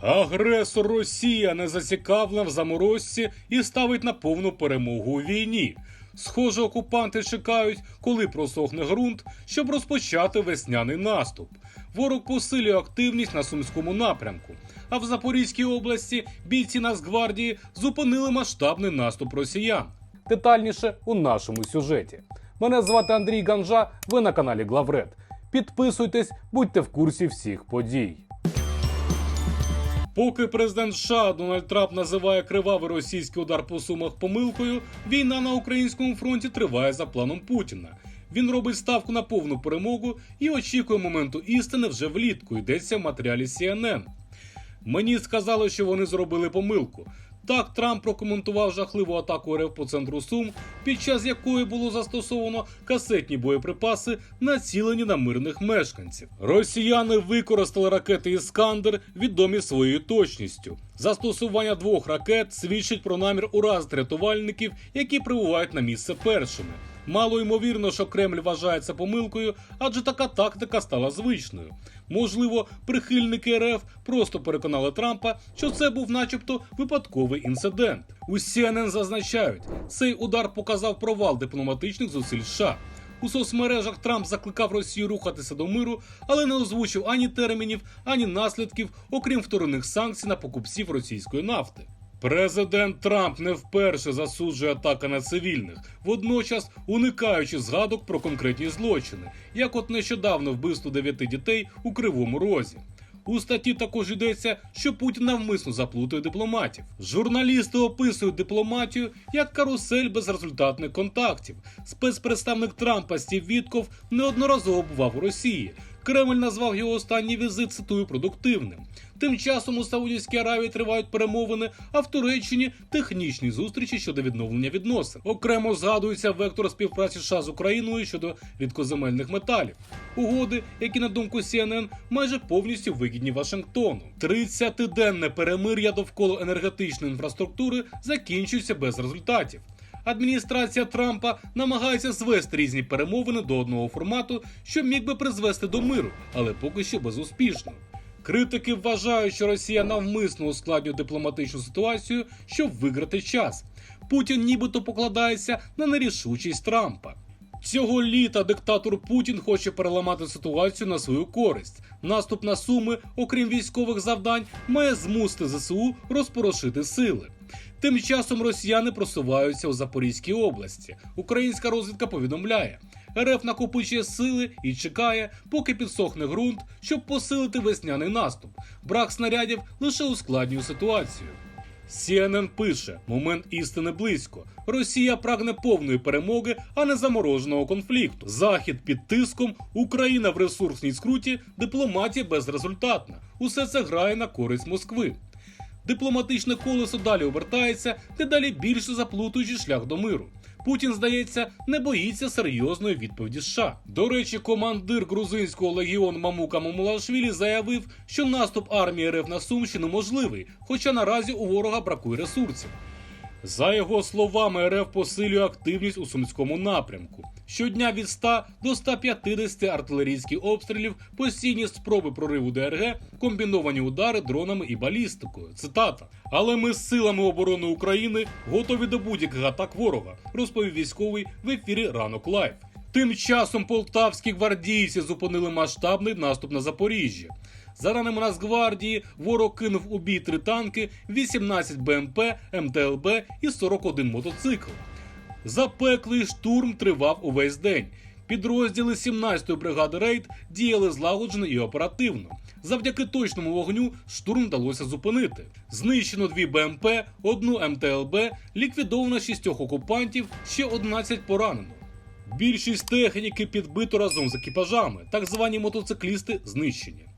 Агресор Росія не зацікавлена в заморозці і ставить на повну перемогу у війні. Схоже, окупанти чекають, коли просохне ґрунт, щоб розпочати весняний наступ. Ворог посилює активність на сумському напрямку. А в Запорізькій області бійці Нацгвардії зупинили масштабний наступ росіян. Детальніше у нашому сюжеті. Мене звати Андрій Ганжа. Ви на каналі Главред. Підписуйтесь, будьте в курсі всіх подій. Поки президент США Дональд Трамп називає кривавий російський удар по сумах помилкою, війна на українському фронті триває за планом Путіна. Він робить ставку на повну перемогу і очікує моменту істини вже влітку. Йдеться в матеріалі CNN. Мені сказали, що вони зробили помилку. Так Трамп прокоментував жахливу атаку РФ по центру Сум, під час якої було застосовано касетні боєприпаси, націлені на мирних мешканців. Росіяни використали ракети Іскандер, відомі своєю точністю. Застосування двох ракет свідчить про намір уразити рятувальників, які прибувають на місце першими. Мало ймовірно, що Кремль вважає це помилкою, адже така тактика стала звичною. Можливо, прихильники РФ просто переконали Трампа, що це був, начебто, випадковий інцидент. У CNN зазначають, цей удар показав провал дипломатичних зусиль США. У соцмережах Трамп закликав Росію рухатися до миру, але не озвучив ані термінів, ані наслідків, окрім вторинних санкцій на покупців російської нафти. Президент Трамп не вперше засуджує атаки на цивільних, водночас уникаючи згадок про конкретні злочини, як от нещодавно вбивство дев'яти дітей у Кривому Розі. У статті також йдеться, що Путін навмисно заплутує дипломатів. Журналісти описують дипломатію як карусель безрезультатних контактів. Спецпредставник Трампа Стів Вітков неодноразово бував у Росії. Кремль назвав його останній візит цитую продуктивним. Тим часом у Саудівській Аравії тривають перемовини, а в Туреччині технічні зустрічі щодо відновлення відносин. Окремо згадується вектор співпраці США з Україною щодо рідкоземельних металів. Угоди, які на думку CNN майже повністю вигідні Вашингтону. 30-денне перемир'я довкола енергетичної інфраструктури закінчується без результатів. Адміністрація Трампа намагається звести різні перемовини до одного формату, що міг би призвести до миру, але поки що безуспішно. Критики вважають, що Росія навмисно ускладнює дипломатичну ситуацію, щоб виграти час. Путін нібито покладається на нерішучість Трампа. Цього літа диктатор Путін хоче переламати ситуацію на свою користь. Наступ на суми, окрім військових завдань, має змусити ЗСУ розпорошити сили. Тим часом росіяни просуваються у Запорізькій області. Українська розвідка повідомляє, РФ накопичує сили і чекає, поки підсохне ґрунт, щоб посилити весняний наступ. Брак снарядів лише ускладнює ситуацію. CNN пише: момент істини близько. Росія прагне повної перемоги, а не замороженого конфлікту. Захід під тиском, Україна в ресурсній скруті, дипломатія безрезультатна. Усе це грає на користь Москви. Дипломатичне колесо далі обертається, дедалі більше заплутуючи шлях до миру. Путін, здається, не боїться серйозної відповіді США. До речі, командир грузинського легіону Мамука Мамулашвілі заявив, що наступ армії РФ на Сумщину можливий, хоча наразі у ворога бракує ресурсів. За його словами, РФ посилює активність у сумському напрямку. Щодня від 100 до 150 артилерійських обстрілів, постійні спроби прориву ДРГ, комбіновані удари дронами і балістикою. Цитата. Але ми з силами оборони України готові до будь-яких атак ворога, розповів військовий в ефірі Ранок Лайв. Тим часом полтавські гвардійці зупинили масштабний наступ на Запоріжжя. За даними Нацгвардії, ворог кинув у бій три танки, 18 БМП, МТЛБ і 41 мотоцикл. Запеклий штурм тривав увесь день. Підрозділи 17-ї бригади рейд діяли злагоджено і оперативно. Завдяки точному вогню штурм вдалося зупинити. Знищено дві БМП, одну МТЛБ, ліквідовано шістьох окупантів, ще 11 поранено. Більшість техніки підбито разом з екіпажами, так звані мотоциклісти знищені.